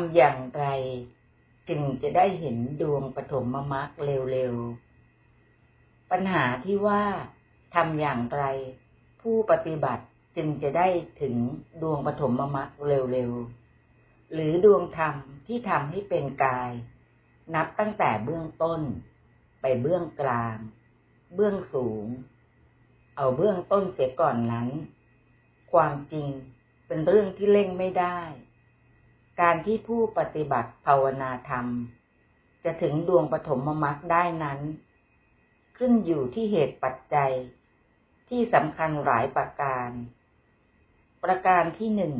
ำอย่างไร จึงจะได้เห็นดวงปฐมมรรคเร็วๆ ปัญหาที่ว่าทำอย่างไร ผู้ปฏิบัติจึงจะได้ถึงดวงปฐมมรรคเร็วๆ หรือดวงธรรมที่ทำให้เป็นกาย นับตั้งแต่เบื้องต้น ไปเบื้องกลาง เบื้องสูง เอาเบื้องต้นเสียก่อนนั้น ความจริงเป็นเรื่องที่เล่งไม่ได้ การที่ผู้ปฏิบัติภาวนาธรรม จะถึงดวงปฐมมรรคได้นั้น ขึ้นอยู่ที่เหตุปัจจัย ที่สำคัญหลายประการ ประการที่หนึ่ง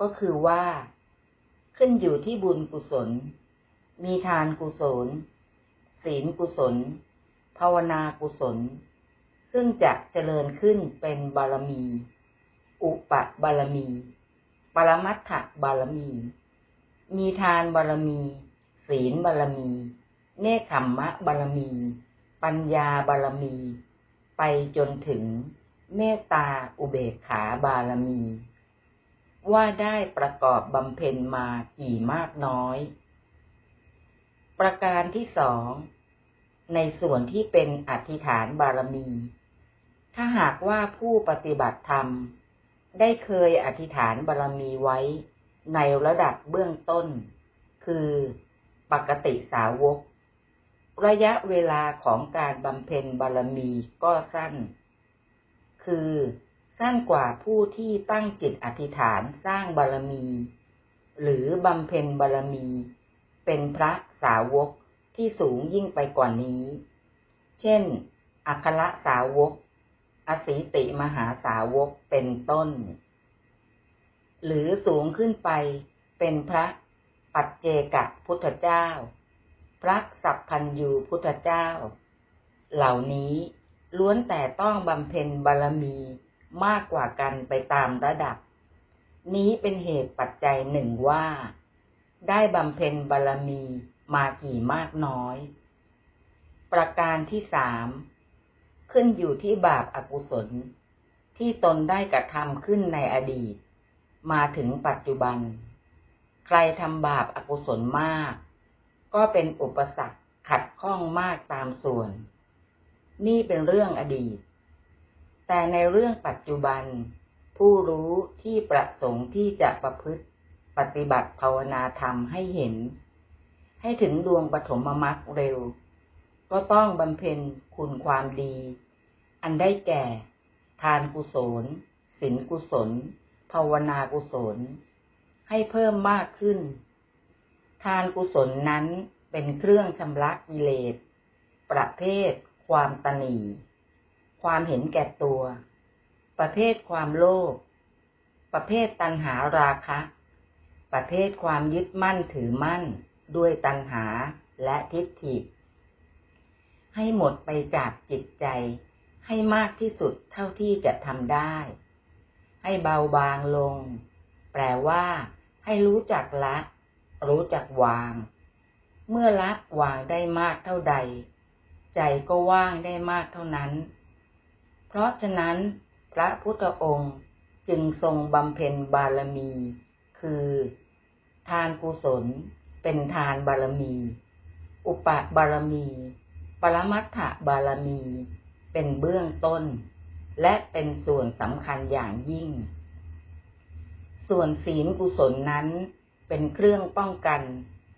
ก็คือว่า ขึ้นอยู่ที่บุญกุศล มีทานกุศล ศีลกุศล ภาวนากุศล ซึ่งจะเจริญขึ้นเป็นบารมี อุปบารมี ปรมัตถบารมี มีทานบารมี ศีลบารมี เนคขมมะบารมี ปัญญาบารมี ไปจนถึงเมตตาอุเบกขาบารมี ว่าได้ประกอบบำเพ็ญมากี่มากน้อย ประการที่สอง ในส่วนที่เป็นอธิษฐานบารมี ถ้าหากว่าผู้ปฏิบัติธรรม ได้เคยอธิษฐานบารมีไว้ในระดับเบื้องต้น คือปกติสาวก ระยะเวลาของการบำเพ็ญบารมีก็สั้น คือสั้นกว่าผู้ที่ตั้งจิตอธิษฐานสร้างบารมี หรือบำเพ็ญบารมี เป็นพระสาวกที่สูงยิ่งไปกว่านี้ เช่น อัครสาวก อสีติมหาสาวกเป็นต้น หรือสูงขึ้นไปเป็นพระปัจเจกพุทธเจ้า พระสัพพัญยูพุทธเจ้า เหล่านี้ล้วนแต่ต้องบำเพ็ญบารมีมากกว่ากันไปตามระดับ นี้เป็นเหตุปัจจัยหนึ่งว่า ได้บำเพ็ญบารมีมากี่มากน้อย ประการที่สาม ขึ้นอยู่ที่บาปอากุศล ที่ตนได้กระทำขึ้นในอดีต มาถึงปัจจุบัน ใครทำบาปอากุศลมาก ก็เป็นอุปสรรคขัดข้องมากตามส่วน นี่เป็นเรื่องอดีต แต่ในเรื่องปัจจุบัน ผู้รู้ที่ประสงค์ที่จะประพฤติปฏิบัติภาวนาธรรมให้เห็น ให้ถึงดวงปฐมมรรคเร็ว ก็ต้องบำเพ็ญคุณความดี อันได้แก่ ทานกุศลศีลกุศล ภาวนากุศล ให้เพิ่มมากขึ้น ทานกุศลนั้นเป็นเครื่องชำระกิเลส ประเภท ความตนีความเห็นแก่ตัว ประเภทความโลภ ประเภทตัณหาราคะ ประเภทความยึดมั่นถือมั่น ด้วยตัณหาและทิฏฐิ ให้หมดไปจากจิตใจ ให้มากที่สุดเท่าที่จะทำได้ ให้เบาบางลง แปลว่า ให้รู้จักละ รู้จักวาง เมื่อละวางได้มากเท่าใด ใจก็ว่างได้มากเท่านั้น เพราะฉะนั้น พระพุทธองค์จึงทรงบำเพ็ญบารมี คือ ทานกุศล เป็นทานบารมี อุปบารมี ปรมัตถบารมี เป็นเบื้องต้น และเป็นส่วนสำคัญอย่างยิ่ง ส่วนศีลกุศลนั้นเป็นเครื่องป้องกัน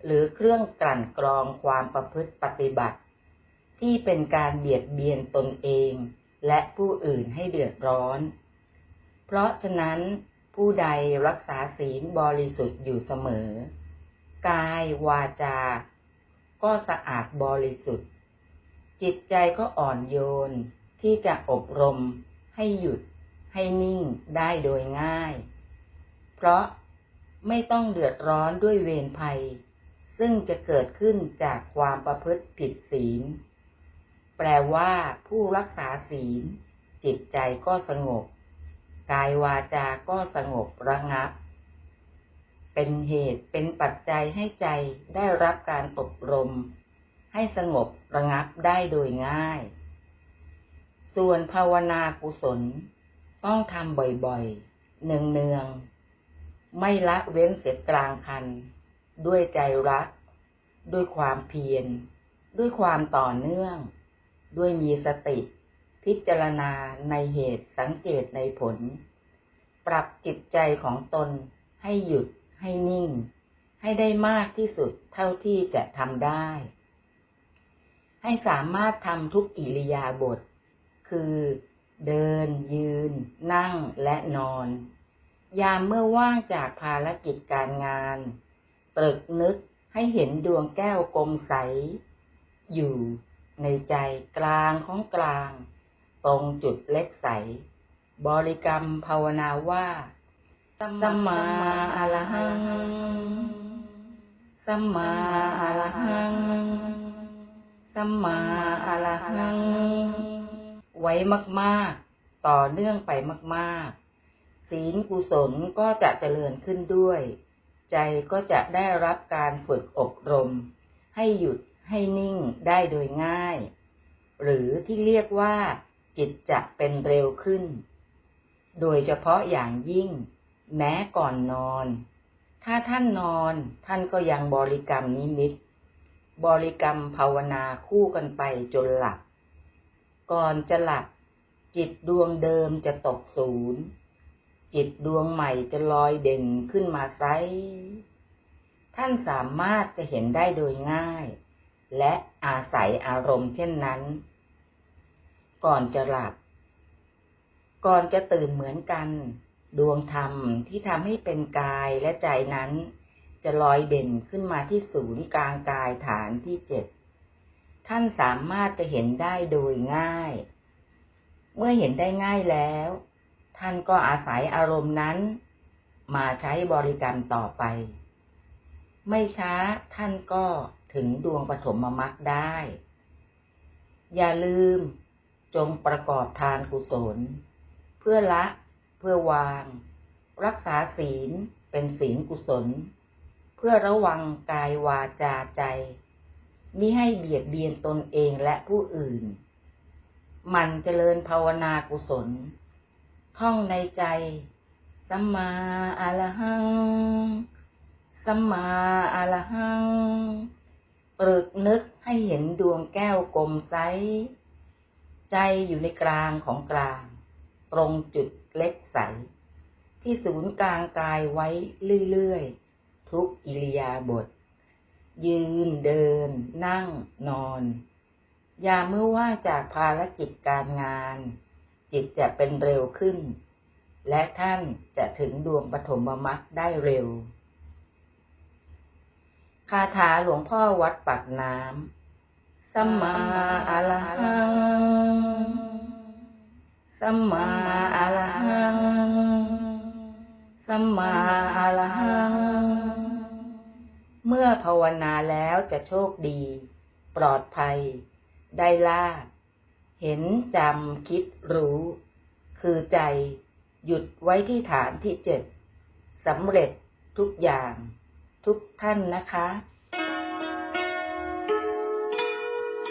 หรือเครื่องกลั่นกรองความประพฤติปฏิบัติ ที่เป็นการเบียดเบียนตนเอง และผู้อื่นให้เดือดร้อน เพราะฉะนั้นผู้ใดรักษาศีลบริสุทธิ์อยู่เสมอ กายวาจา ก็สะอาดบริสุทธิ์ จิตใจก็อ่อนโยนที่จะอบรมให้หยุดให้นิ่งได้โดยง่าย เพราะไม่ต้องเดือดร้อนด้วยเวรภัย ซึ่งจะเกิดขึ้นจากความประพฤติผิดศีล แปลว่าผู้รักษาศีล จิตใจก็สงบ กายวาจาก็สงบระงับ เป็นเหตุเป็นปัจจัยให้ใจได้รับการอบรม ให้สงบระงับได้โดยง่าย ส่วนภาวนากุศลต้องทำบ่อยๆ เนืองๆ ไม่ละเว้นเสียกลางคัน ด้วยใจรัก ด้วยความเพียร ด้วยความต่อเนื่อง ด้วยมีสติ พิจารณาในเหตุสังเกตในผล ปรับจิตใจของตนให้หยุดให้นิ่ง ให้ได้มากที่สุดเท่าที่จะทำได้ ให้สามารถทำทุกอิริยาบถคือ เดิน ยืน นั่งและนอน ยามเมื่อว่างจากภารกิจการงาน ตรึกนึกให้เห็นดวงแก้วกลมใส อยู่ในใจกลางของกลาง ตรงจุดเล็กใส บริกรรมภาวนาว่าสัมมาอรหังสัมมาอรหัง สัมมาอรหัง ไว้มากๆ ต่อเนื่องไปมาก ๆ ศีลกุศลก็จะเจริญขึ้นด้วย ใจก็จะได้รับการฝึกอบรม ให้หยุดให้นิ่งได้โดยง่าย หรือที่เรียกว่า จิตจะเป็นเร็วขึ้น โดยเฉพาะอย่างยิ่ง แม้ก่อนนอน ถ้าท่านนอนท่านก็ยังบริกรรมนิมิต บริกรรมภาวนาคู่กันไปจนหลับ ก่อนจะหลับ จิตดวงเดิมจะตกศูนย์ จิตดวงใหม่จะลอยเด่นขึ้นมาไซท่านสามารถจะเห็นได้โดยง่าย และอาศัยอารมณ์เช่นนั้น ก่อนจะหลับ ก่อนจะตื่นเหมือนกัน ดวงธรรมที่ทำให้เป็นกายและใจนั้น จะลอยเด่นขึ้นมาที่ศูนย์กลางกายฐานที่เจ็ด ท่านสามารถจะเห็นได้โดยง่าย เมื่อเห็นได้ง่ายแล้ว ท่านก็อาศัยอารมณ์นั้น มาใช้บริกรรมต่อไป ไม่ช้าท่านก็ถึงดวงปฐมมรรคได้ อย่าลืมจงประกอบทานกุศล เพื่อละ เพื่อวาง รักษาศีลเป็นศีลกุศล เพื่อระวังกายวาจาใจมิให้เบียดเบียนตนเองและผู้อื่น มันเจริญภาวนากุศล ท่องในใจ สัมมาอรหัง สัมมาอรหังปรึกนึกให้เห็นดวงแก้วกลมใสใจอยู่ในกลางของกลาง ตรงจุดเล็กใส ที่ศูนย์กลางกายไว้เรื่อยๆ ทุกอิริยาบถยืนเดิน นั่งนอน ยามเมื่อว่างจากภารกิจการงาน จิตจะเป็นเร็วขึ้น และท่านจะถึงดวงปฐมมรรคได้เร็ว คาถาหลวงพ่อวัดปากน้ำสัมมาอรหังสัมมาอรหังสัมมาอรหัง เมื่อภาวนาแล้วจะโชคดี ปลอดภัย ได้ลาบเห็นจำคิดรู้ คือใจหยุดไว้ที่ฐานที่เจ็ดสำเร็จทุกอย่าง ทุกท่านนะคะ